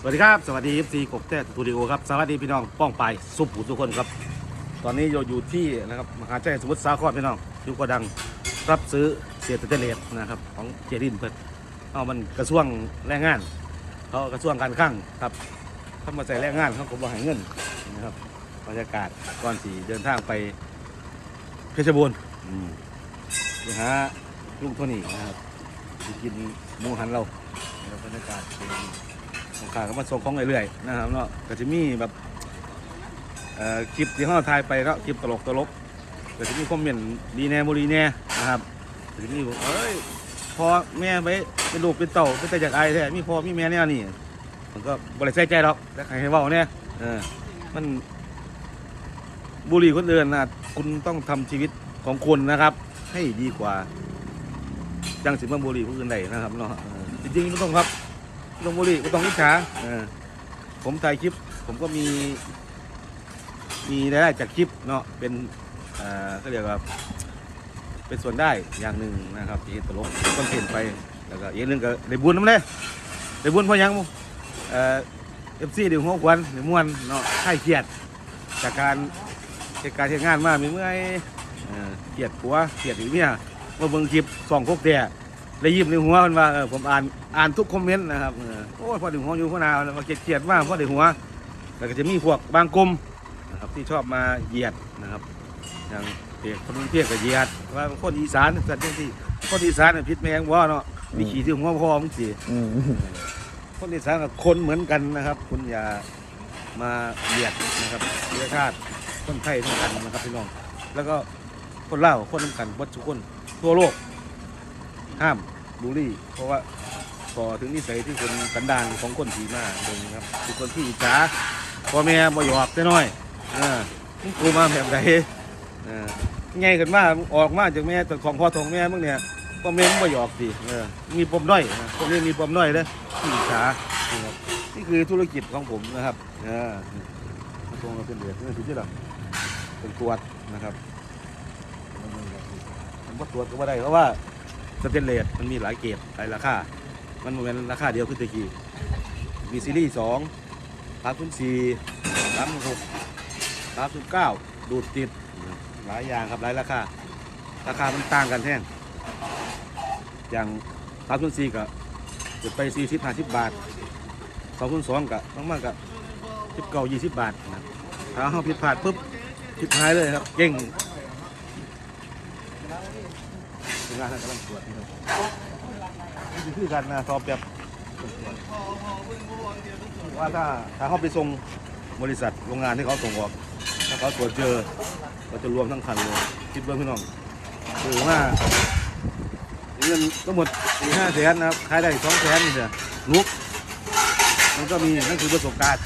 สวัสดีครับ สวัสดี FC กบแท้สตูดิโอครับ สวัสดีพี่น้องป้องไปสุภูทุกคนครับ ตอนนี้เราอยู่ที่นะครับมหาชัยสมุทรสาครพี่น้องอยู่กระดังรับซื้อเศษเตเลสนะครับของเจรินเพิ่นเอามันกระทรวงแรงงาน เขากระทรวงการคลังครับเขามาใส่แรงงานเขาก็บอกให้เงินนะครับบรรยากาศก่อนสีเดินทางไปเพชรบูรณ์ไปหาลุงโทนี่นะครับกินหมูหันเรา นะครับบรรยากาศเป็นของข้าก็มาส่งของเรื่อยๆนะครับเนาะก็จะมีแบบคลิปที่เขาถ่ายไปเนาะคลิปตลกตลกก็จะมีคอมเมนต์ดีแน่บุรีแน่นะครับก็จะมีบอกเอ้ยพอแม่ไปเป็นลูกเป็นเต่าเป็นแต่จากไอแท้มีพ่อมีแม่เนี่ยนี่มันก็บริใส่ใจหรอกแต่ใครให้เว้าเนี่ยเออมันบุรีคนอื่นนะคุณต้องทำชีวิตของคุณนะครับ ให้ดีกว่าจังสิเมาบุรีคนอื่นใดนะครับเนาะ จริงๆไม่ต้องครับลงบุรีก็ต้องอิจฉาเออผมถ่ายคลิป ผมก็มี มีรายได้จากคลิปเนาะเป็นเอ่อเขาเรียกว่าเป็นส่วนได้อย่างหนึ่งนะครับที่เห็นตลกต้องเปลี่ยนไปแล้วก็อีกเรื่องก็ได้บุญน้ำเลยได้บุญเพราะหยังเอ่อฟซีเดี๋ยวหัวควันเดี๋ยวม่วนเนาะค่ายเครียดจากการเหตุการณ์เหตุงานมามีเมื่อยเอ่อเครียดผัวเครียดอีกเนี่ยมาเบิ่งคลิปสองพกแต่ ได้ยิ้มในหัวมันว่าเออผมอ่านอ่านทุกคอมเมนต์นะครับเออโอ้ยพอถึงหัวอยู่พนามาเกลียดๆมากพอถึงหัวแล้วก็จะมีพวกบางกลุ่มนะครับที่ชอบมาเหยียดนะครับอย่างเพียกคนเพียกกับเหยียดว่าคนอีสานสัตว์ที่คนอีสานน่ะพิษแมงว่าเนาะมีขี่ที่หัวพอมึงสิคนอีสานกับคนเหมือนกันนะครับ คุณอย่ามาเหยียดนะครับเชื้อชาติคนไทยเท่ากันนะครับพี่น้องแล้วก็คนเล่าคนน้ำกันวัดทุกคนทั่วโลก ห้ามบูลลี่ เพราะว่าพอถึงนิสัยที่คนกันดานของคนผีมาเบิ่งครับคือคนที่อิจฉาพ่อแม่บ่หยอกแต่น้อยเอ่ามึงกูมาแบบไหนเออไงกันมาออกมาจากแม่แต่ของพ่อของแม่มึงเนี่ยพ่อแม่มึงบ่หยอกสิเออมีปมด้อยพวกนี้มีปมด้อยเด้อที่อิจฉานี่ครับนี่คือธุรกิจของผมนะครับเออมาตรงเราเป็นเดือดนี่คือที่เราเป็นตรวจนะครับผมว่าตรวจก็ว่ได้เพราะว่า สเตนเลสมันมีหลายเกรดหลายราคา มันมันเป็นราคาเดียวขึ้นตะกี้มีซีรีส์สองสามศูนย์สี่สามหกสามศูนย์เก้าดูดติดหลายอย่างครับหลายราคา ราคามันต่างกันแท่งอย่างสามศูนย์สี่ก็จะไปสี่สิบห้าสิบบาทสองศูนย์สองก็ต้องมากกับสิบเก้ายี่สิบบาทนะถ้าเขาผิดพลาดปุ๊บผิดหายเลยครับเก่ง ทีมงานกำลังตรวจนะครับนี่คือการนะสอบแบบว่าถ้าถ้าเขาไปส่งบริษัทโรงงานที่เขาส่งออกถ้าเขาตรวจเจอก็จะรวมทั้งคันเลยคิดเบื้องพี่น้องคือว่าเงินทั้งหมดสี่ห้าแสนนะครับขายได้สองแสนนี่เถอะลุกมันก็มีนั่นคือประสบการณ์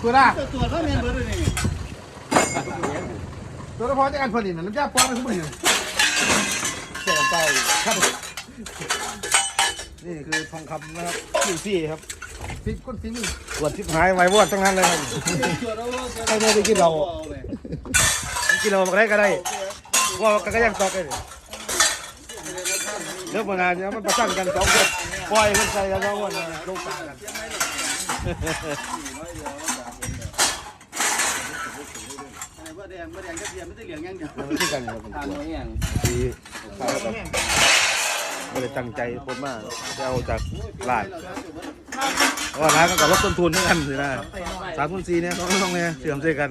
คือน่ะตัวเขาเมียนเบอร์ด้วยนี่ตัวพอจะอันพอดีนะน้ำยาปลอมมันทุกอย่างเสียไปครับนี่คือทองคำนะครับคิวซี่ครับฟิกคนฟิกนี่ตรวจทิพหายไววอดทั้งนั้นเลยครับตัวเราใครไม่ได้กินเรากินเราอะไรก็ได้ว่ากันก็ยังตอกเลยเลิกมานานเนี่ยมันประชันกันสองคนปล่อยมันใส่กันสองคนลงตากัน เบอร์แดงเบอร์แดงจะเทียไม่ได้เหลืองยังเดียวมันคือกันครับเป็นทางตัวนี้อย่างที่ข้าวแบบไม่ได้ตั้งใจคนมากจะเอาจากลาดเพราะว่าร้านก็กับลดต้นทุนด้วยกันสินะสามทุนสี่เนี่ยต้องต้องเนี่ยเสื่อมเสียกัน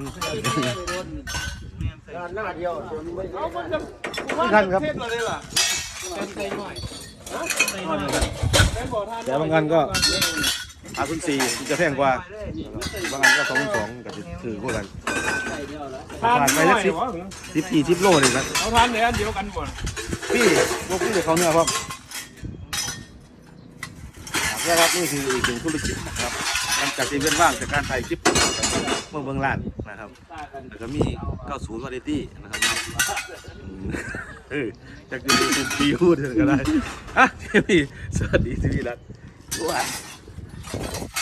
หน้าเดียวไม่ทันครับเป็นใจหน่อยแต่บางอันก็ สามทุนสี่จะแพงกว่าบางอันก็สองทุนสองก็จะถือพวกกันใจเดียวแล้วผ่านไปแล้วสิบสิบกี่สิบโลเลยนะเอาทานเลยอันเดียวกันหมดพี่พวกพี่เด็กเขาเนี่ยครับนี่ครับนี่คืออีกหนึ่งธุรกิจนะครับหลังจากที่เป็นว่างจากการถ่ายคลิปเมื่อเบื้องล่างนะครับแล้วก็มีเก้าศูนย์วาไรตี้นะครับอืมเออจากจะดูปีพูดก็ได้อะทีวีสวัสดีทีวีรัฐว้า Thank you.